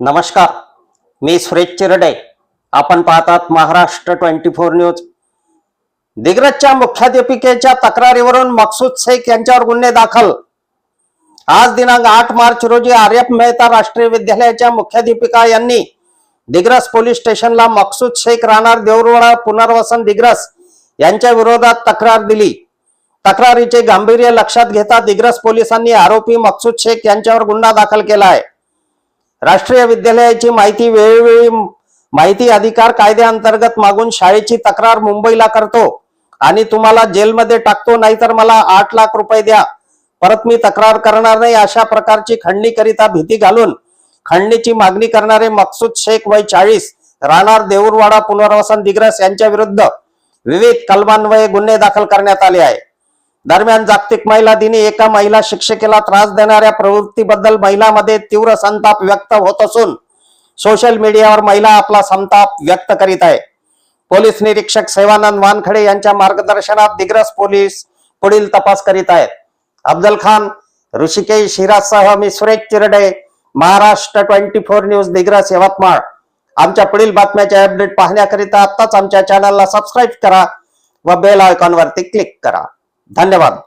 नमस्कार मी सुरेश चिरडे. आपण पाहतात महाराष्ट्र ट्वेंटी फोर न्यूज. दिग्रजच्या मुख्याध्यापिकेच्या तक्रारीवरून मकसूद शेख यांच्यावर गुन्हे दाखल. आज दिनांक आठ मार्च रोजी आर्यप मेहता राष्ट्रीय विद्यालयाच्या मुख्याध्यापिका यांनी दिग्रस पोलीस स्टेशनला मकसूद शेख राहणार देवरुळा पुनर्वसन दिग्रस यांच्या विरोधात तक्रार दिली. तक्रारीचे गांभीर्य लक्षात घेता दिग्रस पोलिसांनी आरोपी मकसूद शेख यांच्यावर गुन्हा दाखल केला आहे. राष्ट्रीय विद्यालयाची माहिती वेळोवेळी माहिती अधिकार कायद्याअंतर्गत मागून शाळेची तक्रार मुंबईला करतो आणि तुम्हाला जेलमध्ये टाकतो नाहीतर मला आठ लाख रुपये द्या. परत मी तक्रार करणार नाही अशा प्रकारची खंडणीकरिता भीती घालून खंडणीची मागणी करणारे मकसूद शेख वय चाळीस राहणार देऊरवाडा पुनर्वसन दिग्रस यांच्या विरुद्ध विविध कलमान्वये गुन्हे दाखल करण्यात आले आहे दरम्यान जागतिक महिला दिनी एका महिला शिक्षिकेला त्रास देणाऱ्या प्रवृत्तीबद्दल महिलामध्ये तीव्र संताप व्यक्त होत असून सोशल मीडियावर महिला आपला संताप व्यक्त करीत आहे. पोलीस निरीक्षक सेवानंद वानखडे यांच्या मार्गदर्शनात दिग्रस पोलीस पुढील तपास करीत आहेत. अफजल खान ऋषिकेश हिराजसह मी Suresh Chirde Maharashtra twenty four news Digras Yavatmal. आमच्या पुढील बातम्याचे अपडेट पाहण्याकरिता आत्ताच आमच्या चॅनलला सबस्क्राईब करा व बेल आयकॉनवरती क्लिक करा. धन्यवाद.